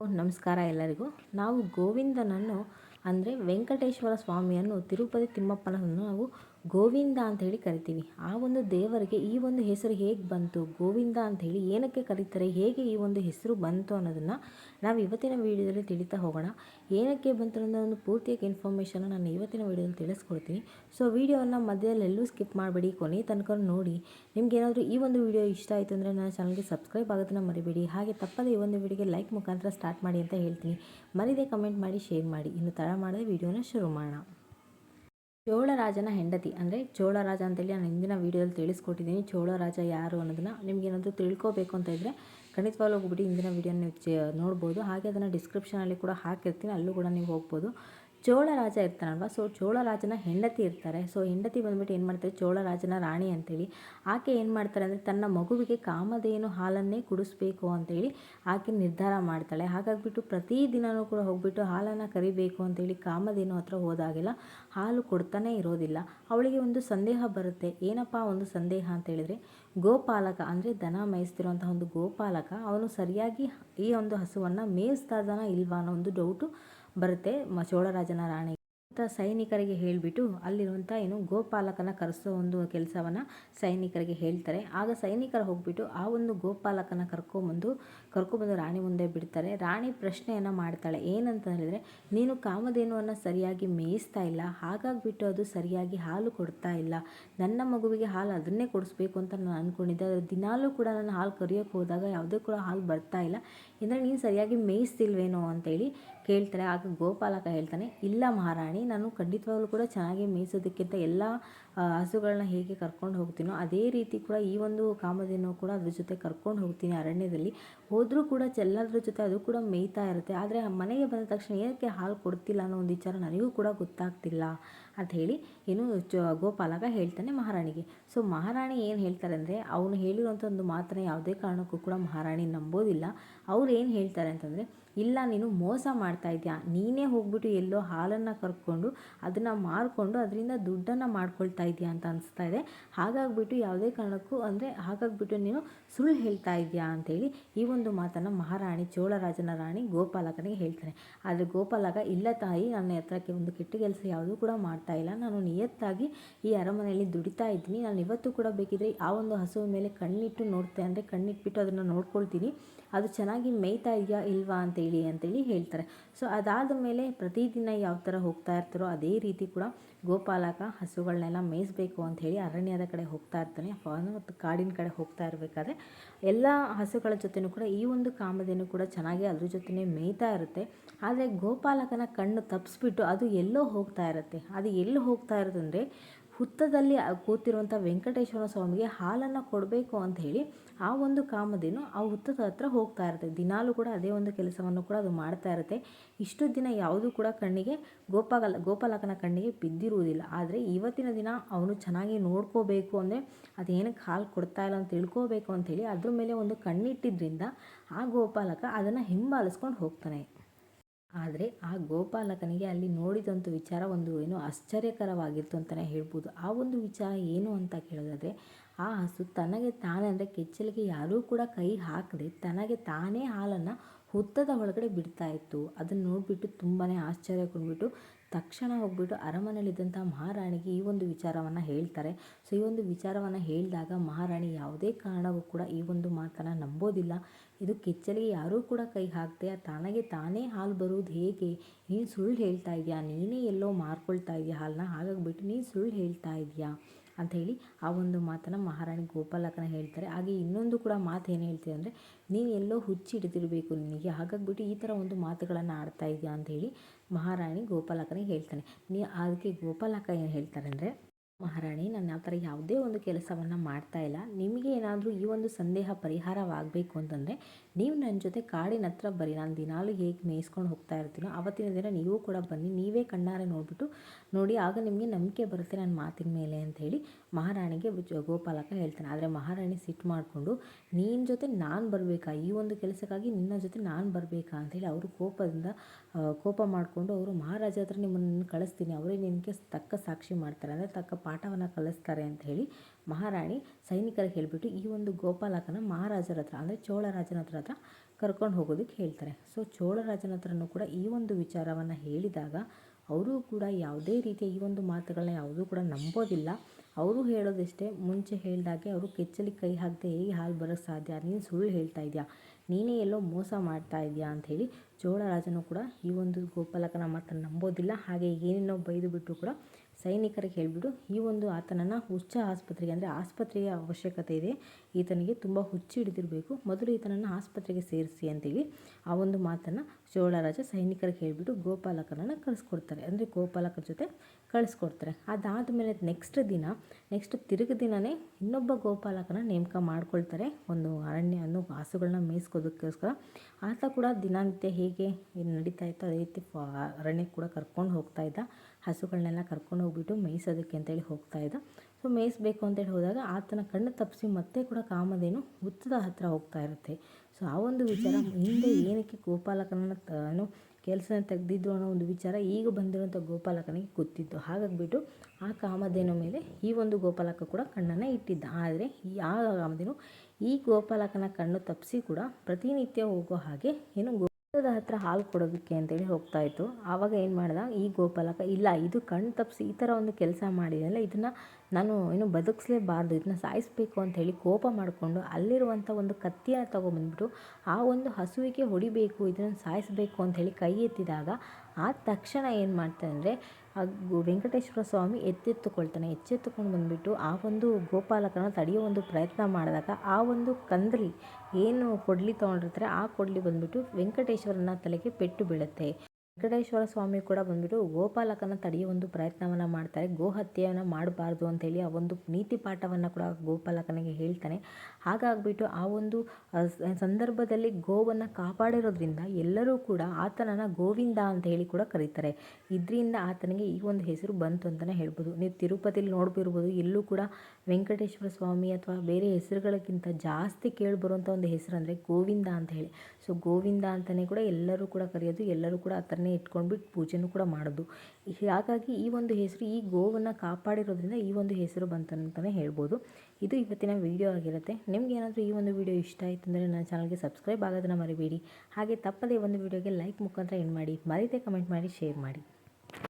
ನಮಸ್ಕಾರ ಎಲ್ಲರಿಗೂ. ನಾವು ಗೋವಿಂದನನ್ನು ಅಂದರೆ ವೆಂಕಟೇಶ್ವರ ಸ್ವಾಮಿಯನ್ನು ತಿರುಪತಿ ತಿಮ್ಮಪ್ಪನನ್ನು ನಾವು ಗೋವಿಂದ ಅಂತ ಹೇಳಿ ಕರಿತೀವಿ. ಆ ಒಂದು ದೇವರಿಗೆ ಈ ಒಂದು ಹೆಸರು ಹೇಗೆ ಬಂತು? ಗೋವಿಂದ ಅಂತ ಹೇಳಿ ಏನಕ್ಕೆ ಕರೀತಾರೆ? ಹೇಗೆ ಈ ಒಂದು ಹೆಸರು ಬಂತು ಅನ್ನೋದನ್ನು ನಾವು ಇವತ್ತಿನ ವೀಡಿಯೋದಲ್ಲಿ ತಿಳಿತಾ ಹೋಗೋಣ. ಏನಕ್ಕೆ ಬಂತು ಅನ್ನೋ ಒಂದು ಪೂರ್ತಿಯಾಗಿ ಇನ್ಫಾರ್ಮೇಷನ್ನ ನಾನು ಇವತ್ತಿನ ವೀಡಿಯೋದಲ್ಲಿ ತಿಳಿಸ್ಕೊಡ್ತೀನಿ. ಸೊ ವೀಡಿಯೋವನ್ನು ಮಧ್ಯದಲ್ಲಿ ಎಲ್ಲೂ ಸ್ಕಿಪ್ ಮಾಡಬೇಡಿ. ಕೊನೆ ತನಕ ನೋಡಿ. ನಿಮ್ಗೆ ಏನಾದರೂ ಈ ಒಂದು ವಿಡಿಯೋ ಇಷ್ಟ ಆಯಿತು ಅಂದರೆ ನನ್ನ ಚಾನಲ್ಗೆ ಸಬ್ಸ್ಕ್ರೈಬ್ ಆಗೋದನ್ನು ಮರಿಬೇಡಿ. ಹಾಗೆ ತಪ್ಪದೇ ಈ ಒಂದು ವಿಡಿಯೋಗೆ ಲೈಕ್ ಮುಖಾಂತರ ಸ್ಟಾರ್ಟ್ ಮಾಡಿ ಅಂತ ಹೇಳ್ತೀನಿ. ಮರಿದೇ ಕಮೆಂಟ್ ಮಾಡಿ ಶೇರ್ ಮಾಡಿ. ಇನ್ನು ತಡ ಮಾಡದೆ ವಿಡಿಯೋನ ಶುರು ಮಾಡೋಣ. ಚೋಳರಾಜನ ಹೆಂಡತಿ. ಅಂದರೆ ಚೋಳರಾಜ ಅಂತೇಳಿ ನಾನು ಹಿಂದಿನ ವೀಡಿಯೋದಲ್ಲಿ ತಿಳಿಸ್ಕೊಟ್ಟಿದ್ದೀನಿ. ಚೋಳರಾಜ ಯಾರು ಅನ್ನೋದನ್ನು ನಿಮ್ಗೆ ಏನಾದರೂ ತಿಳ್ಕೊಬೇಕು ಅಂತ ಇದ್ದರೆ ಖಂಡಿತವಾಗ್ಲೂ ಹೋಗ್ಬಿಟ್ಟು ಹಿಂದಿನ ವೀಡಿಯೋ ನೀವು ಚೆ, ನೋಡ್ಬೋದು. ಹಾಗೆ ಅದನ್ನು ಡಿಸ್ಕ್ರಿಪ್ಷನಲ್ಲಿ ಕೂಡ ಹಾಕಿರ್ತೀನಿ. ಅಲ್ಲೂ ಕೂಡ ನೀವು ಹೋಗ್ಬೋದು. ಚೋಳರಾಜ ಇರ್ತಾನಲ್ವ? ಸೊ ಚೋಳರಾಜನ ಹೆಂಡತಿ ಇರ್ತಾರೆ. ಸೊ ಹೆಂಡತಿ ಬಂದ್ಬಿಟ್ಟು ಏನು ಮಾಡ್ತಾರೆ? ಚೋಳರಾಜನ ರಾಣಿ ಅಂತೇಳಿ. ಆಕೆ ಏನು ಮಾಡ್ತಾರೆ ಅಂದರೆ ತನ್ನ ಮಗುವಿಗೆ ಕಾಮಧೇನು ಹಾಲನ್ನೇ ಕುಡಿಸ್ಬೇಕು ಅಂತೇಳಿ ಆಕೆ ನಿರ್ಧಾರ ಮಾಡ್ತಾಳೆ. ಹಾಗಾಗಿಬಿಟ್ಟು ಪ್ರತಿದಿನವೂ ಕೂಡ ಹೋಗ್ಬಿಟ್ಟು ಹಾಲನ್ನು ಕರಿಬೇಕು ಅಂತೇಳಿ ಕಾಮಧೇನು ಹತ್ರ ಹೋದಾಗೆಲ್ಲ ಹಾಲು ಕೊಡ್ತಾನೆ ಇರೋದಿಲ್ಲ. ಅವಳಿಗೆ ಒಂದು ಸಂದೇಹ ಬರುತ್ತೆ. ಏನಪ್ಪ ಒಂದು ಸಂದೇಹ ಅಂತ ಹೇಳಿದರೆ, ಗೋಪಾಲಕ ಅಂದರೆ ದನ ಮೇಯಿಸ್ತಿರುವಂಥ ಒಂದು ಗೋಪಾಲಕ, ಅವನು ಸರಿಯಾಗಿ ಈ ಒಂದು ಹಸುವನ್ನು ಮೇಯಿಸ್ತಾ ಇದ್ದಾನ ಇಲ್ವಾ ಅನ್ನೋ ಒಂದು ಡೌಟು ಬರುತ್ತೆ ಮ, ಚೋಳರಾಜನ ರಾಣಿ. ಸೈನಿಕರಿಗೆ ಹೇಳಿಬಿಟ್ಟು ಅಲ್ಲಿರುವಂಥ ಏನು ಗೋಪಾಲಕನ ಕರೆಸೋ ಒಂದು ಕೆಲಸವನ್ನು ಸೈನಿಕರಿಗೆ ಹೇಳ್ತಾರೆ. ಆಗ ಸೈನಿಕರು ಹೋಗ್ಬಿಟ್ಟು ಆ ಒಂದು ಗೋಪಾಲಕನ ಕರ್ಕೊಂಬಂದು, ಕರ್ಕೊಬಂದು ರಾಣಿ ಮುಂದೆ ಬಿಡ್ತಾರೆ. ರಾಣಿ ಪ್ರಶ್ನೆಯನ್ನು ಮಾಡ್ತಾಳೆ. ಏನಂತ ಹೇಳಿದರೆ, ನೀನು ಕಾಮಧೇನುವನ್ನು ಸರಿಯಾಗಿ ಮೇಯಿಸ್ತಾ ಇಲ್ಲ. ಹಾಗಾಗಿಬಿಟ್ಟು ಅದು ಸರಿಯಾಗಿ ಹಾಲು ಕೊಡ್ತಾ ಇಲ್ಲ. ನನ್ನ ಮಗುವಿಗೆ ಹಾಲು ಅದನ್ನೇ ಕೊಡಿಸ್ಬೇಕು ಅಂತ ನಾನು ಅಂದ್ಕೊಂಡಿದ್ದೆ ಆದರೆ ದಿನಾಲೂ ಕೂಡ ನಾನು ಹಾಲು ಕರಿಯೋಕ್ಕೆ ಹೋದಾಗ ಯಾವುದೇ ಕೂಡ ಹಾಲು ಬರ್ತಾ ಇಲ್ಲ. ಅಂದರೆ ನೀನು ಸರಿಯಾಗಿ ಮೇಯಿಸ್ತಿಲ್ವೇನೋ ಅಂತೇಳಿ ಕೇಳ್ತಾರೆ ಆಗ ಗೋಪಾಲಕ ಹೇಳ್ತಾನೆ ಇಲ್ಲ ಮಹಾರಾಣಿ ನಾನು ಖಂಡಿತವಾಗ್ಲೂ ಕೂಡ ಚೆನ್ನಾಗಿ ಮೇಯಿಸೋದಕ್ಕಿಂತ ಎಲ್ಲ ಹಸುಗಳನ್ನ ಹೇಗೆ ಕರ್ಕೊಂಡು ಹೋಗ್ತೀನೋ ಅದೇ ರೀತಿ ಕೂಡ ಈ ಒಂದು ಕಾಮಧೇನು ಕೂಡ ಅದ್ರ ಜೊತೆ ಕರ್ಕೊಂಡು ಹೋಗ್ತೀನಿ ಅರಣ್ಯದಲ್ಲಿ. ಹೋದರೂ ಕೂಡ ಚೆಲ್ಲದ್ರ ಜೊತೆ ಅದು ಕೂಡ ಮೇಯ್ತಾ ಇರುತ್ತೆ. ಆದರೆ ಮನೆಗೆ ಬಂದ ತಕ್ಷಣ ಏನಕ್ಕೆ ಹಾಲು ಕೊಡ್ತಿಲ್ಲ ಅನ್ನೋ ಒಂದು ವಿಚಾರ ನನಗೂ ಕೂಡ ಗೊತ್ತಾಗ್ತಿಲ್ಲ ಅಂತ ಹೇಳಿ ಏನು ಗೋಪಾಲಕ ಹೇಳ್ತಾನೆ ಮಹಾರಾಣಿಗೆ. ಸೊ ಮಹಾರಾಣಿ ಏನು ಹೇಳ್ತಾರೆ ಅಂದರೆ ಅವನು ಹೇಳಿರುವಂಥ ಒಂದು ಮಾತನ್ನ ಯಾವುದೇ ಕಾರಣಕ್ಕೂ ಕೂಡ ಮಹಾರಾಣಿ ನಂಬೋದಿಲ್ಲ. ಅವ್ರು ಏನು ಹೇಳ್ತಾರೆ ಅಂತಂದರೆ, ಇಲ್ಲ, ನೀನು ಮೋಸ ಮಾಡ್ತಾ ಇದೆಯಾ. ನೀನೇ ಹೋಗ್ಬಿಟ್ಟು ಎಲ್ಲೋ ಹಾಲನ್ನು ಕರ್ಕೊಂಡು ಅದನ್ನು ಮಾರಿಕೊಂಡು ಅದರಿಂದ ದುಡ್ಡನ್ನು ಮಾಡ್ಕೊಳ್ತಾ ಇದೆಯಾ ಅಂತ ಅನಿಸ್ತಾ ಇದೆ. ಹಾಗಾಗ್ಬಿಟ್ಟು ಯಾವುದೇ ಕಾರಣಕ್ಕೂ ಅಂದರೆ ಹಾಗಾಗ್ಬಿಟ್ಟು ನೀನು ಸುಳ್ಳು ಹೇಳ್ತಾ ಇದೆಯಾ ಅಂತೇಳಿ ಈ ಒಂದು ಮಾತನ್ನು ಮಹಾರಾಣಿ, ಚೋಳರಾಜನ ರಾಣಿ ಗೋಪಾಲಕನಿಗೆ ಹೇಳ್ತಾರೆ ಆದರೆ ಗೋಪಾಲಕ, ಇಲ್ಲ ತಾಯಿ, ನನ್ನ ಹತ್ರಕ್ಕೆ ಒಂದು ಕೆಟ್ಟ ಕೆಲಸ ಯಾವುದೂ ಕೂಡ ಮಾಡ್ತಾ ಇಲ್ಲ. ನಾನು ನಿಯತ್ತಾಗಿ ಈ ಅರಮನೆಯಲ್ಲಿ ದುಡಿತಾ ಇದ್ದೀನಿ. ನಾನು ಇವತ್ತು ಕೂಡ ಬೇಕಿದ್ರೆ ಆ ಒಂದು ಹಸುವಿನ ಮೇಲೆ ಕಣ್ಣಿಟ್ಟು ನೋಡ್ತೆ ಅಂದರೆ ಕಣ್ಣಿಟ್ಬಿಟ್ಟು ಅದನ್ನು ನೋಡ್ಕೊಳ್ತೀನಿ. ಅದು ಚೆನ್ನಾಗಿ ಮೇಯ್ತಾ ಇದೆಯಾ ಇಲ್ವಾ ಅಂತೇಳಿ ಅಂತೇಳಿ ಹೇಳ್ತಾರೆ. ಸೊ ಅದಾದ ಮೇಲೆ ಪ್ರತಿದಿನ ಯಾವ ಥರ ಹೋಗ್ತಾ ಇರ್ತಾರೋ ಅದೇ ರೀತಿ ಕೂಡ ಗೋಪಾಲಕ ಹಸುಗಳನ್ನೆಲ್ಲ ಮೇಯಿಸ್ಬೇಕು ಅಂತ ಹೇಳಿ ಅರಣ್ಯದ ಕಡೆ ಹೋಗ್ತಾ ಇರ್ತಾನೆ ಮತ್ತು ಕಾಡಿನ ಕಡೆ ಹೋಗ್ತಾ ಇರಬೇಕಾದ್ರೆ ಎಲ್ಲ ಹಸುಗಳ ಜೊತೆನೂ ಕೂಡ ಈ ಒಂದು ಕಾಮಧೇನು ಕೂಡ ಚೆನ್ನಾಗಿ ಅದ್ರ ಜೊತೆನೇ ಮೇಯ್ತಾ ಇರುತ್ತೆ. ಆದರೆ ಗೋಪಾಲಕನ ಕಣ್ಣು ತಪ್ಪಿಸ್ಬಿಟ್ಟು ಅದು ಎಲ್ಲೋ ಹೋಗ್ತಾ ಇರುತ್ತೆ. ಅದು ಎಲ್ಲಿ ಹೋಗ್ತಾ ಇರೋದಂದರೆ ಹುತ್ತದಲ್ಲಿ ಕೂತಿರುವಂಥ ವೆಂಕಟೇಶ್ವರ ಸ್ವಾಮಿಗೆ ಹಾಲನ್ನು ಕೊಡಬೇಕು ಅಂತ ಹೇಳಿ ಆ ಒಂದು ಕಾಮಧೇನು ಆ ಹುತ್ತದ ಹತ್ರ ಹೋಗ್ತಾ ಇರುತ್ತೆ. ದಿನಾಲೂ ಕೂಡ ಅದೇ ಒಂದು ಕೆಲಸವನ್ನು ಕೂಡ ಅದು ಮಾಡ್ತಾ ಇರುತ್ತೆ. ಇಷ್ಟು ದಿನ ಯಾವುದೂ ಕೂಡ ಕಣ್ಣಿಗೆ ಗೋಪಾಲ, ಗೋಪಾಲಕನ ಕಣ್ಣಿಗೆ ಬಿದ್ದಿರುವುದಿಲ್ಲ. ಆದರೆ ಇವತ್ತಿನ ದಿನ ಅವನು ಚೆನ್ನಾಗಿ ನೋಡ್ಕೋಬೇಕು ಅಂದರೆ ಅದೇನಕ್ಕೆ ಹಾಲು ಕೊಡ್ತಾ ಇಲ್ಲ ಅಂತ ತಿಳ್ಕೋಬೇಕು ಅಂಥೇಳಿ ಅದ್ರ ಮೇಲೆ ಒಂದು ಕಣ್ಣಿಟ್ಟಿದ್ದರಿಂದ ಆ ಗೋಪಾಲಕ ಅದನ್ನು ಹಿಂಬಾಲಿಸ್ಕೊಂಡು ಹೋಗ್ತಾನೆ. ಆದರೆ ಆ ಗೋಪಾಲಕನಿಗೆ ಅಲ್ಲಿ ನೋಡಿದಂಥ ವಿಚಾರ ಒಂದು ಏನು ಆಶ್ಚರ್ಯಕರವಾಗಿತ್ತು ಅಂತಲೇ ಹೇಳ್ಬೋದು. ಆ ಒಂದು ವಿಚಾರ ಏನು ಅಂತ ಕೇಳೋದಾದರೆ ಆ ಹಸು ತನಗೆ ತಾನೇ ಅಂದರೆ ಕೆಚ್ಚಲಿಗೆ ಯಾರೂ ಕೂಡ ಕೈ ಹಾಕದೆ ತನಗೆ ತಾನೇ ಹಾಲನ್ನು ಹುತ್ತದ ಒಳಗಡೆ ಬಿಡ್ತಾ ಇತ್ತು. ಅದನ್ನು ನೋಡಿಬಿಟ್ಟು ತುಂಬಾ ಆಶ್ಚರ್ಯಗೊಂಡ್ಬಿಟ್ಟು ತಕ್ಷಣ ಹೋಗ್ಬಿಟ್ಟು ಅರಮನೆಯಲ್ಲಿದ್ದಂಥ ಮಹಾರಾಣಿಗೆ ಈ ಒಂದು ವಿಚಾರವನ್ನು ಹೇಳ್ತಾರೆ. ಸೊ ಈ ಒಂದು ವಿಚಾರವನ್ನು ಹೇಳಿದಾಗ ಮಹಾರಾಣಿ ಯಾವುದೇ ಕಾರಣವೂ ಕೂಡ ಈ ಒಂದು ಮಾತನ್ನು ನಂಬೋದಿಲ್ಲ. ಇದು ಕೆಚ್ಚಲಿಗೆ ಯಾರೂ ಕೂಡ ಕೈ ಹಾಕದೆ, ತನಗೆ ತಾನೇ ಹಾಲು ಬರುವುದು ಹೇಗೆ? ನೀನು ಸುಳ್ಳು ಹೇಳ್ತಾ ಇದೆಯಾ? ನೀನೇ ಎಲ್ಲೋ ಮಾರ್ಕೊಳ್ತಾ ಇದೆಯಾ? ಹಾಲನ್ನ ಹಾಗಾಗ್ಬಿಟ್ಟು ನೀನು ಸುಳ್ಳು ಹೇಳ್ತಾ ಇದೆಯಾ? ಅಂತ ಹೇಳಿ ಆ ಒಂದು ಮಾತನ್ನು ಮಹಾರಾಣಿ ಗೋಪಾಲಕನ ಹೇಳ್ತಾರೆ. ಹಾಗೆ ಇನ್ನೊಂದು ಕೂಡ ಮಾತು ಏನು ಹೇಳ್ತೀವಿ ಅಂದರೆ, ನೀನು ಎಲ್ಲೋ ಹುಚ್ಚಿ ಹಿಡಿದಿರಬೇಕು, ನಿನಗೆ ಹಾಗಾಗ್ಬಿಟ್ಟು ಈ ಥರ ಒಂದು ಮಾತುಗಳನ್ನು ಆಡ್ತಾ ಇದೆಯಾ ಅಂತ ಹೇಳಿ ಮಹಾರಾಣಿ ಗೋಪಾಲಕನಿಗೆ ಹೇಳ್ತಾನೆ. ನೀ, ಅದಕ್ಕೆ ಗೋಪಾಲಕ ಏನು ಹೇಳ್ತಾರೆ ಅಂದರೆ ಮಹಾರಾಣಿ, ನಾನು ಆ ಥರ ಯಾವುದೇ ಒಂದು ಕೆಲಸವನ್ನು ಮಾಡ್ತಾ ಇಲ್ಲ. ನಿಮಗೆ ಏನಾದರೂ ಈ ಒಂದು ಸಂದೇಹ ಪರಿಹಾರವಾಗಬೇಕು ಅಂತಂದರೆ, ನೀವು ನನ್ನ ಜೊತೆ ಕಾಡಿನ ಹತ್ರ ಬರೀ ನಾನು ದಿನಾಲು ಹೇಗೆ ಮೇಯಿಸ್ಕೊಂಡು ಹೋಗ್ತಾ ಇರ್ತೀನೋ ಆವತ್ತಿನ ದಿನ ನೀವು ಕೂಡ ಬನ್ನಿ. ನೀವೇ ಕಣ್ಣಾರೆ ನೋಡಿಬಿಟ್ಟು ನೋಡಿ, ಆಗ ನಿಮಗೆ ನಂಬಿಕೆ ಬರುತ್ತೆ ನನ್ನ ಮಾತಿನ ಮೇಲೆ ಅಂತ ಹೇಳಿ ಮಹಾರಾಣಿಗೆ ಗೋಪಾಲಕ ಹೇಳ್ತಾನೆ. ಆದರೆ ಮಹಾರಾಣಿ ಸಿಟ್ಟು ಮಾಡಿಕೊಂಡು ನಿನ್ನ ಜೊತೆ ನಾನು ಬರಬೇಕಾ? ಈ ಒಂದು ಕೆಲಸಕ್ಕಾಗಿ ನಿನ್ನ ಜೊತೆ ನಾನು ಬರಬೇಕಾ? ಅಂತೇಳಿ ಅವರು ಕೋಪದಿಂದ ಕೋಪ ಮಾಡಿಕೊಂಡು, ಅವರು ಮಹಾರಾಜ ಹತ್ರ ನಿಮ್ಮನ್ನು ಕಳಿಸ್ತೀನಿ. ಅವರೇ ನಿಮಗೆ ತಕ್ಕ ಸಾಕ್ಷಿ ಮಾಡ್ತಾರೆ. ಅಂದರೆ ತಕ್ಕ ಪಾಠವನ್ನು ಕಲಿಸ್ತಾರೆ ಅಂತ ಹೇಳಿ ಮಹಾರಾಣಿ ಸೈನಿಕರಿಗೆ ಹೇಳಿಬಿಟ್ಟು ಈ ಒಂದು ಗೋಪಾಲಕನ ಮಹಾರಾಜರ ಹತ್ರ, ಅಂದರೆ ಚೋಳರಾಜನ ಹತ್ರ ಹತ್ರ ಕರ್ಕೊಂಡು ಹೋಗೋದಕ್ಕೆ ಹೇಳ್ತಾರೆ. ಸೊ ಚೋಳರಾಜನ ಹತ್ರನೂ ಕೂಡ ಈ ಒಂದು ವಿಚಾರವನ್ನು ಹೇಳಿದಾಗ ಅವರು ಕೂಡ ಯಾವುದೇ ರೀತಿಯ ಈ ಒಂದು ಮಾತುಗಳನ್ನ ಯಾವುದೂ ಕೂಡ ನಂಬೋದಿಲ್ಲ. ಅವರು ಹೇಳೋದಷ್ಟೇ ಮುಂಚೆ ಹೇಳಿದಾಗೆ ಅವರು ಕೆಚ್ಚಲಿ ಕೈ ಹಾಕದೆ ಹೇಗೆ ಹಾಲು ಬರೋಕ್ಕೆ ಸಾಧ್ಯ, ನೀನು ಸುಳ್ಳು ಹೇಳ್ತಾ ಇದೆಯಾ, ನೀನೇ ಎಲ್ಲೋ ಮೋಸ ಮಾಡ್ತಾ ಇದೆಯಾ ಅಂಥೇಳಿ ಚೋಳರಾಜನು ಕೂಡ ಈ ಒಂದು ಗೋಪಾಲಕನ ಮಾತನ್ನು ನಂಬೋದಿಲ್ಲ. ಹಾಗೆ ಏನೇನೋ ಬೈದು ಬಿಟ್ಟು ಕೂಡ ಸೈನಿಕರಿಗೆ ಹೇಳಿಬಿಟ್ಟು ಈ ಒಂದು ಆತನನ್ನು ಹುಚ್ಚ ಆಸ್ಪತ್ರೆಗೆ ಅಂದರೆ ಆಸ್ಪತ್ರೆಯ ಅವಶ್ಯಕತೆ ಇದೆ. ಈತನಿಗೆ ತುಂಬ ಹುಚ್ಚು ಹಿಡಿದಿರಬೇಕು. ಮೊದಲು ಈತನನ್ನು ಆಸ್ಪತ್ರೆಗೆ ಸೇರಿಸಿ ಅಂತೇಳಿ ಆ ಒಂದು ಮಾತನ್ನು ಚೋಳರಾಜ ಸೈನಿಕರಿಗೆ ಹೇಳಿಬಿಟ್ಟು ಗೋಪಾಲಕನನ್ನು ಕಳಿಸ್ಕೊಡ್ತಾರೆ. ಅಂದರೆ ಗೋಪಾಲಕರ ಜೊತೆ ಕಳಿಸ್ಕೊಡ್ತಾರೆ. ಅದಾದಮೇಲೆ ನೆಕ್ಸ್ಟ್ ದಿನ ನೆಕ್ಸ್ಟ್ ತಿರುಗ ದಿನವೇ ಇನ್ನೊಬ್ಬ ಗೋಪಾಲಕನ ನೇಮಕ ಮಾಡ್ಕೊಳ್ತಾರೆ. ಒಂದು ಅರಣ್ಯ ಅನ್ನು ಹಸುಗಳನ್ನ ಮೇಯಿಸ್ಕೋದಕ್ಕೋಸ್ಕರ. ಆತ ಕೂಡ ದಿನನಿತ್ಯ ಹೇಗೆ ನಡೀತಾ ಇತ್ತು ಅದೇ ರೀತಿ ಅರಣ್ಯಕ್ಕೆ ಕೂಡ ಕರ್ಕೊಂಡು ಹೋಗ್ತಾ ಇದ್ದ. ಹಸುಗಳನ್ನೆಲ್ಲ ಕರ್ಕೊಂಡು ಹೋಗ್ಬಿಟ್ಟು ಮೇಯಿಸೋದಕ್ಕೆ ಅಂತೇಳಿ ಹೋಗ್ತಾ ಇದ್ದ. ಸೊ ಮೇಯಿಸ್ಬೇಕು ಅಂತೇಳಿ ಹೋದಾಗ ಆತನ ಕಣ್ಣು ತಪ್ಪಿಸಿ ಮತ್ತೆ ಕೂಡ ಕಾಮಧೇನು ಹುತ್ತದ ಹತ್ತಿರ ಹೋಗ್ತಾ ಇರುತ್ತೆ. ಸೊ ಆ ಒಂದು ವಿಚಾರ ಹಿಂದೆ ಏನಕ್ಕೆ ಗೋಪಾಲಕನನ್ನು ತಾನು ಕೆಲಸನ ತೆಗೆದಿದ್ದು ಅನ್ನೋ ಒಂದು ವಿಚಾರ ಈಗ ಬಂದಿರುವಂಥ ಗೋಪಾಲಕನಿಗೆ ಗೊತ್ತಿತ್ತು. ಹಾಗಾಗಿಬಿಟ್ಟು ಆ ಕಾಮಧೇನು ಮೇಲೆ ಈ ಒಂದು ಗೋಪಾಲಕ ಕೂಡ ಕಣ್ಣನ್ನು ಇಟ್ಟಿದ್ದ. ಆದರೆ ಆ ಕಾಮಧೇನು ಈ ಗೋಪಾಲಕನ ಕಣ್ಣು ತಪ್ಪಿಸಿ ಕೂಡ ಪ್ರತಿನಿತ್ಯ ಹೋಗೋ ಹಾಗೆ ಏನು ಹತ್ರ ಹಾಲು ಕೊಡೋದಕ್ಕೆ ಅಂತೇಳಿ ಹೋಗ್ತಾ ಇತ್ತು. ಆವಾಗ ಏನು ಮಾಡ್ದ, ಈ ಗೋಪಾಲಕ ಇಲ್ಲ, ಇದು ಕಣ್ಣು ತಪ್ಪಿಸಿ ಈ ಥರ ಒಂದು ಕೆಲಸ ಮಾಡಿದೆಯಲ್ಲ, ಇದನ್ನು ನಾನು ಏನು ಬದುಕಿಸ್ಲೇಬಾರ್ದು, ಇದನ್ನ ಸಾಯಿಸಬೇಕು ಅಂತ ಹೇಳಿ ಕೋಪ ಮಾಡಿಕೊಂಡು ಅಲ್ಲಿರುವಂಥ ಒಂದು ಕತ್ತಿಯನ್ನು ತಗೊಂಬಂದ್ಬಿಟ್ಟು ಆ ಒಂದು ಹಸುವಿಗೆ ಹೊಡಿಬೇಕು, ಇದನ್ನು ಸಾಯಿಸಬೇಕು ಅಂತ ಹೇಳಿ ಕೈ ಎತ್ತಿದಾಗ ಆ ತಕ್ಷಣ ಏನು ಮಾಡ್ತಾನೆ ಅಂದರೆ ಆ ವೆಂಕಟೇಶ್ವರ ಸ್ವಾಮಿ ಎತ್ತೆತ್ತುಕೊಳ್ತಾನೆ. ಎಚ್ಚೆತ್ತುಕೊಂಡು ಬಂದುಬಿಟ್ಟು ಆ ಒಂದು ಗೋಪಾಲಕನ ತಡೆಯೋ ಒಂದು ಪ್ರಯತ್ನ ಮಾಡಿದಾಗ ಆ ಒಂದು ಕಂದಲಿ ಏನು ಕೊಡಲಿ ತೊಗೊಂಡಿರ್ತಾರೆ, ಆ ಕೊಡಲಿ ಬಂದುಬಿಟ್ಟು ವೆಂಕಟೇಶ್ವರನ ತಲೆಗೆ ಪೆಟ್ಟು ಬೀಳುತ್ತೆ. ವೆಂಕಟೇಶ್ವರ ಸ್ವಾಮಿ ಕೂಡ ಬಂದ್ಬಿಟ್ಟು ಗೋಪಾಲಕನ ತಡೆಯುವ ಒಂದು ಪ್ರಯತ್ನವನ್ನು ಮಾಡ್ತಾರೆ. ಗೋ ಹತ್ಯೆಯನ್ನು ಮಾಡಬಾರ್ದು ಅಂತೇಳಿ ಆ ಒಂದು ನೀತಿ ಪಾಠವನ್ನು ಕೂಡ ಗೋಪಾಲಕನಿಗೆ ಹೇಳ್ತಾನೆ. ಹಾಗಾಗ್ಬಿಟ್ಟು ಆ ಒಂದು ಸಂದರ್ಭದಲ್ಲಿ ಗೋವನ್ನು ಕಾಪಾಡಿರೋದ್ರಿಂದ ಎಲ್ಲರೂ ಕೂಡ ಆತನನ್ನು ಗೋವಿಂದ ಅಂತ ಹೇಳಿ ಕೂಡ ಕರೀತಾರೆ. ಇದರಿಂದ ಆತನಿಗೆ ಈ ಒಂದು ಹೆಸರು ಬಂತು ಅಂತಲೇ ಹೇಳ್ಬೋದು. ನೀವು ತಿರುಪತಿಲಿ ನೋಡ್ಬಿರ್ಬೋದು ಎಲ್ಲೂ ಕೂಡ ವೆಂಕಟೇಶ್ವರ ಸ್ವಾಮಿ ಅಥವಾ ಬೇರೆ ಹೆಸರುಗಳಿಗಿಂತ ಜಾಸ್ತಿ ಕೇಳಿಬರುವಂಥ ಒಂದು ಹೆಸರು ಅಂದರೆ ಗೋವಿಂದ ಅಂತ ಹೇಳಿ. ಸೊ ಗೋವಿಂದ ಅಂತಲೇ ಕೂಡ ಎಲ್ಲರೂ ಕೂಡ ಕರೆಯೋದು, ಎಲ್ಲರೂ ಕೂಡ ಆ ಥರನೇ ಇಟ್ಕೊಂಡ್ಬಿಟ್ಟು ಪೂಜೆನೂ ಕೂಡ ಮಾಡೋದು. ಹಾಗಾಗಿ ಈ ಒಂದು ಹೆಸರು ಈ ಗೋವನ್ನು ಕಾಪಾಡಿರೋದ್ರಿಂದ ಈ ಒಂದು ಹೆಸರು ಬಂತು ಅಂತಲೇ ಹೇಳ್ಬೋದು. ಇದು ಇವತ್ತಿನ ವಿಡಿಯೋ ಆಗಿರುತ್ತೆ. ನಿಮ್ಗೆ ಏನಾದರೂ ಈ ಒಂದು ವಿಡಿಯೋ ಇಷ್ಟ ಆಯಿತು ಅಂದರೆ ನನ್ನ ಚಾನಲ್ಗೆ ಸಬ್ಸ್ಕ್ರೈಬ್ ಆಗೋದನ್ನು ಮರಿಬೇಡಿ. ಹಾಗೆ ತಪ್ಪದೇ ಒಂದು ವಿಡಿಯೋಗೆ ಲೈಕ್ ಮುಖಾಂತರ ಏನು ಮಾಡಿ ಮರೀತೆ ಕಮೆಂಟ್ ಮಾಡಿ, ಶೇರ್ ಮಾಡಿ.